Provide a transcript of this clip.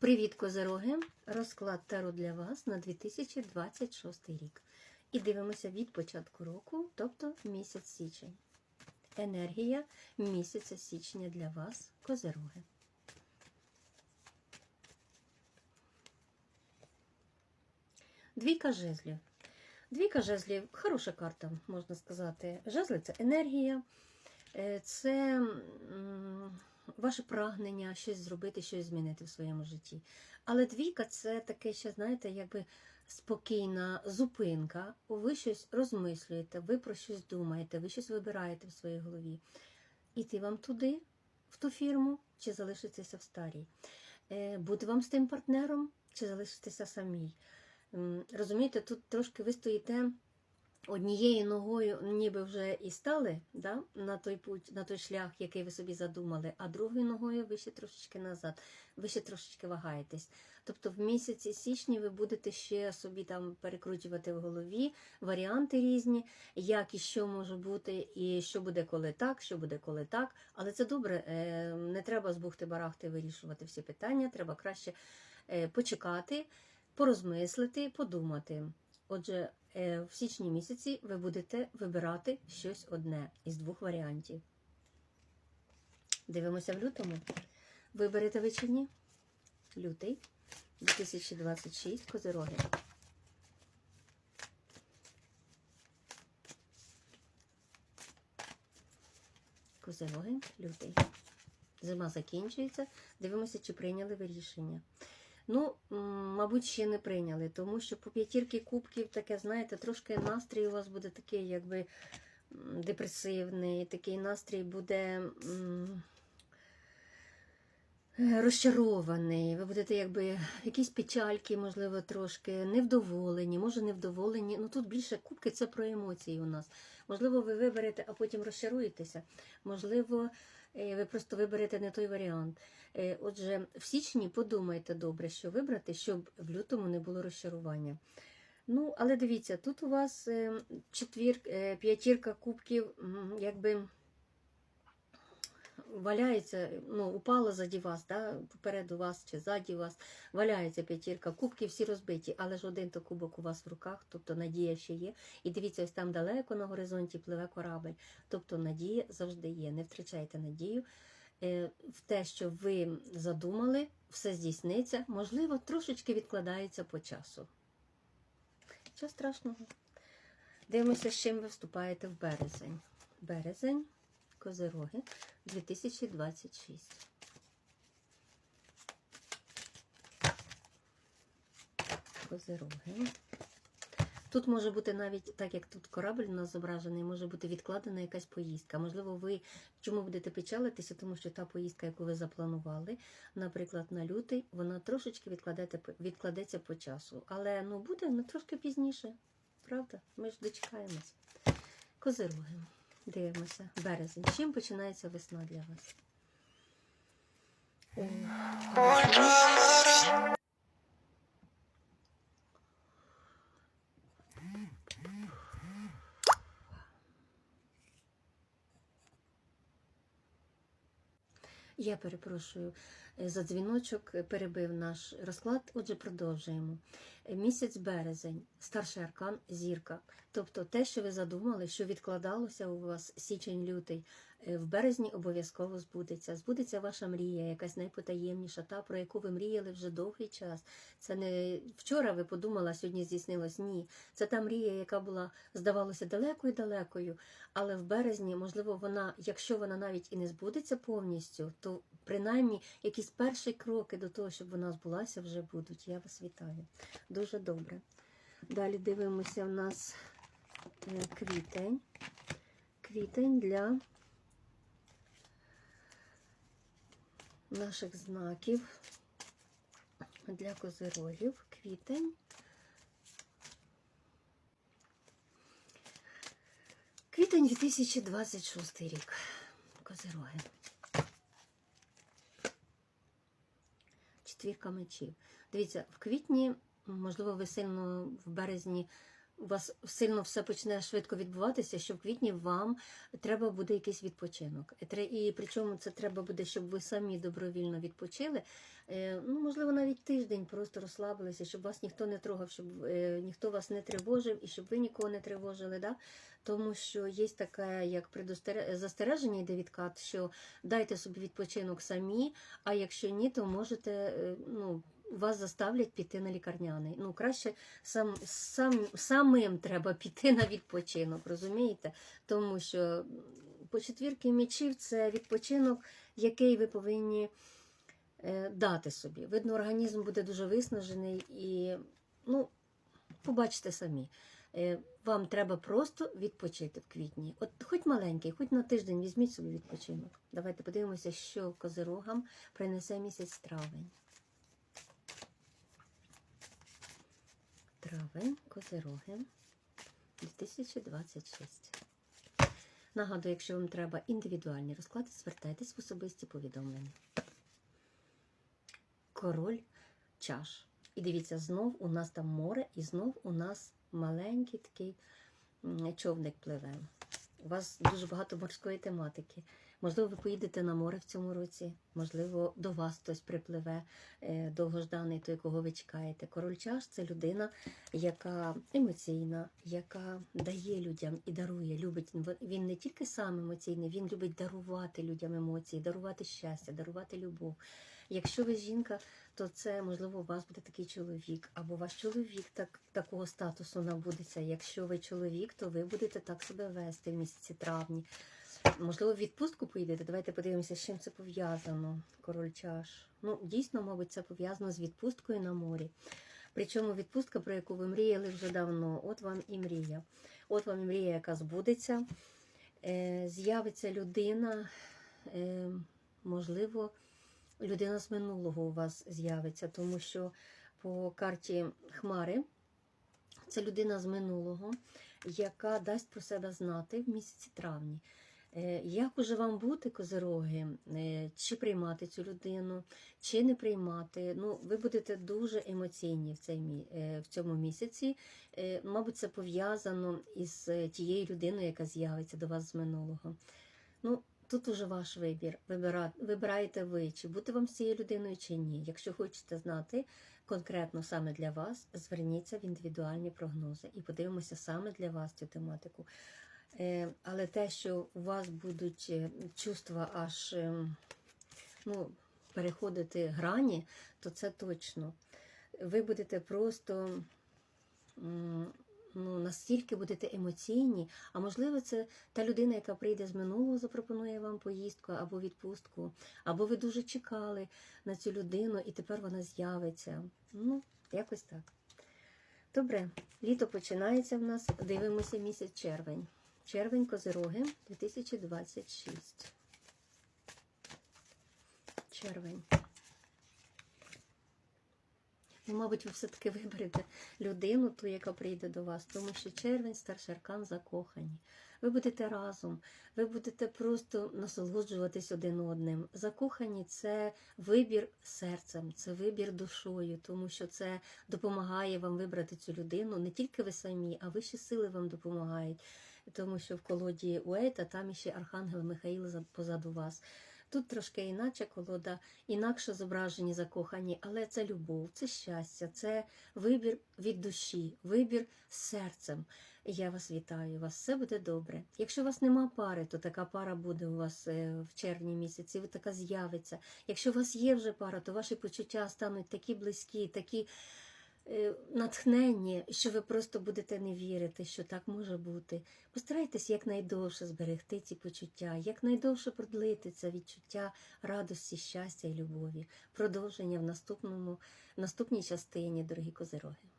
Привіт, козероги! Розклад Таро для вас на 2026 рік. І дивимося від початку року, тобто місяць січень. Енергія місяця січня для вас, козероги. Двійка жезлів. Двійка жезлів хороша карта, можна сказати. Жезли це енергія, е, це ваше прагнення щось зробити, щось змінити в своєму житті. Але двійка це таке, ще, знаєте, якби спокійна зупинка. Ви щось розмислюєте, ви про щось думаєте, ви щось вибираєте в своїй голові. Іти вам туди, в ту фірму, чи залишитися в старій. Е, Бути вам з тим партнером, чи залишитися самій. Розумієте, тут трошки ви стоїте однією ногою, ніби вже і стали да, на той путь, на той шлях, який ви собі задумали, а другою ногою ви ще трошечки назад, ви ще трошечки вагаєтесь. Тобто в місяці січні ви будете ще собі там перекручувати в голові варіанти різні, як і що може бути, і що буде коли так, що буде коли так. Але це добре, е, не треба з бухти-барахти вирішувати всі питання, треба краще е, почекати порозмислити, подумати. Отже, е, в січні місяці ви будете вибирати щось одне із двох варіантів. Дивимося в лютому. Виберете ви чи ні? Лютий 2026 козироги. Козироги, лютий. Зима закінчується. Дивимося, чи прийняли ви рішення. Ну, мабуть, ще не прийняли, тому що по п'ятірки кубків таке, знаєте, трошки настрій у вас буде такий, якби депресивний, такий настрій буде е, розчарований. Ви будете якби якісь печальки, можливо, трошки невдоволені, може невдоволені. Ну тут більше кубки це про емоції у нас. Можливо, ви виберете, а потім розчаруєтеся. Можливо, е, ви просто виберете не той варіант. Е, Отже, в січні подумайте добре, що вибрати, щоб в лютому не було розчарування. Ну, але дивіться, тут у вас е, четвір, е, п'ятірка кубків, якби валяється, ну, упала заді вас, да, попереду вас чи ззаді вас, валяється п'ятірка, кубки всі розбиті, але ж один то кубок у вас в руках, тобто надія ще є. І дивіться, ось там далеко на горизонті пливе корабель. Тобто надія завжди є. Не втрачайте надію в те, що ви задумали, все здійсниться, можливо, трошечки відкладається по часу. Що страшного? Дивимося, з чим ви вступаєте в березень. Березень, козироги, 2026. Козироги. Тут може бути навіть, так як тут корабль у нас зображений, може бути відкладена якась поїздка. Можливо, ви чому будете печалитися, тому що та поїздка, яку ви запланували, наприклад, на лютий, вона трошечки відкладеться по часу. Але ну, буде ну, трошки пізніше. Правда? Ми ж дочекаємось. Козироги. Дивимося. Березень. Чим починається весна для вас? Я перепрошую е, за дзвіночок, е, перебив наш розклад. Отже, продовжуємо. Е, Місяць березень, старший аркан, зірка. Тобто те, що ви задумали, що відкладалося у вас січень-лютий, в березні обов'язково збудеться. Збудеться ваша мрія, якась найпотаємніша, та, про яку ви мріяли вже довгий час. Це не вчора ви подумали, сьогодні здійснилось. Ні. Це та мрія, яка була, здавалося, далекою-далекою. Але в березні, можливо, вона, якщо вона навіть і не збудеться повністю, то принаймні якісь перші кроки до того, щоб вона збулася, вже будуть. Я вас вітаю. Дуже добре. Далі дивимося в нас е, квітень. Квітень для наших знаків, для козирогів. Квітень. Квітень 2026 рік. Козироги. Четвірка мечів. Дивіться, в квітні, можливо, ви сильно в березні у вас сильно все почне швидко відбуватися, що в квітні вам треба буде якийсь відпочинок. І причому це треба буде, щоб ви самі добровільно відпочили. Е, Ну, можливо, навіть тиждень просто розслабилися, щоб вас ніхто не трогав, щоб е, ніхто вас не тривожив і щоб ви нікого не тривожили. Да? Тому що є таке, як застереження йде відкат, що дайте собі відпочинок самі, а якщо ні, то можете е, ну. Вас заставлять піти на лікарняний. Ну, краще сам, сам, самим треба піти на відпочинок, розумієте? Тому що по четвірки мічів це відпочинок, який ви повинні е, дати собі. Видно, організм буде дуже виснажений і ну, побачите самі. Е, Вам треба просто відпочити в квітні. От хоч маленький, хоч на тиждень візьміть собі відпочинок. Давайте подивимося, що козирогам принесе місяць травень. Травень, козироги 2026. Нагадую, якщо вам треба індивідуальні розклади, звертайтесь в особисті повідомлення. Король чаш. І дивіться, знов у нас там море, і знов у нас маленький такий човник пливе. У вас дуже багато морської тематики. Можливо, ви поїдете на море в цьому році, можливо, до вас хтось припливе е, довгожданий, той, кого ви чекаєте. Король чаш це людина, яка емоційна, яка дає людям і дарує. Любить він не тільки сам емоційний, він любить дарувати людям емоції, дарувати щастя, дарувати любов. Якщо ви жінка, то це можливо у вас буде такий чоловік, або ваш чоловік так, такого статусу набудеться. Якщо ви чоловік, то ви будете так себе вести в місяці травні. Можливо, в відпустку поїдете. Давайте подивимося, з чим це пов'язано. Король чаш. Ну, дійсно, мабуть, це пов'язано з відпусткою на морі. Причому відпустка, про яку ви мріяли вже давно, от вам і мрія. От вам і мрія, яка збудеться. Е, з'явиться людина, е, можливо, людина з минулого у вас з'явиться, тому що по карті Хмари це людина з минулого, яка дасть про себе знати в місяці травні. Е, Як уже вам бути, козироги, Е, чи приймати цю людину, чи не приймати? Ну, ви будете дуже емоційні в, цей, е, в цьому місяці. Мабуть, це пов'язано із тією людиною, яка з'явиться до вас з минулого. Ну, тут уже ваш вибір. Вибира, вибираєте ви, чи бути вам з цією людиною, чи ні. Якщо хочете знати конкретно саме для вас, зверніться в індивідуальні прогнози і подивимося саме для вас цю тематику. Е, Але те, що у вас будуть е, чувства аж ем, ну, переходити грані, то це точно. Ви будете просто ну, настільки будете емоційні, а можливо, це та людина, яка прийде з минулого, запропонує вам поїздку або відпустку, або ви дуже чекали на цю людину, і тепер вона з'явиться. Ну, якось так. Добре, літо починається в нас. Дивимося місяць червень. Червень Козироги 2026. Червень. Ну, мабуть, ви все-таки виберете людину, ту, яка прийде до вас, тому що червень, старший аркан закохані. Ви будете разом, ви будете просто насолоджуватись один одним. Закохані це вибір серцем, це вибір душою, тому що це допомагає вам вибрати цю людину. Не тільки ви самі, а вищі сили вам допомагають. Тому що в колоді Уейта там іще Архангел Михаїл позаду вас. Тут трошки іначе колода, інакше зображені закохані, але це любов, це щастя, це вибір від душі, вибір серцем. Я вас вітаю, у вас все буде добре. Якщо у вас нема пари, то така пара буде у вас е, в червні місяці, ви така з'явиться. Якщо у вас є вже пара, то ваші почуття стануть такі близькі, такі е, натхненні, що ви просто будете не вірити, що так може бути. Постарайтесь якнайдовше зберегти ці почуття, якнайдовше продлити це відчуття радості, щастя і любові. Продовження в наступному, в наступній частині, дорогі козироги.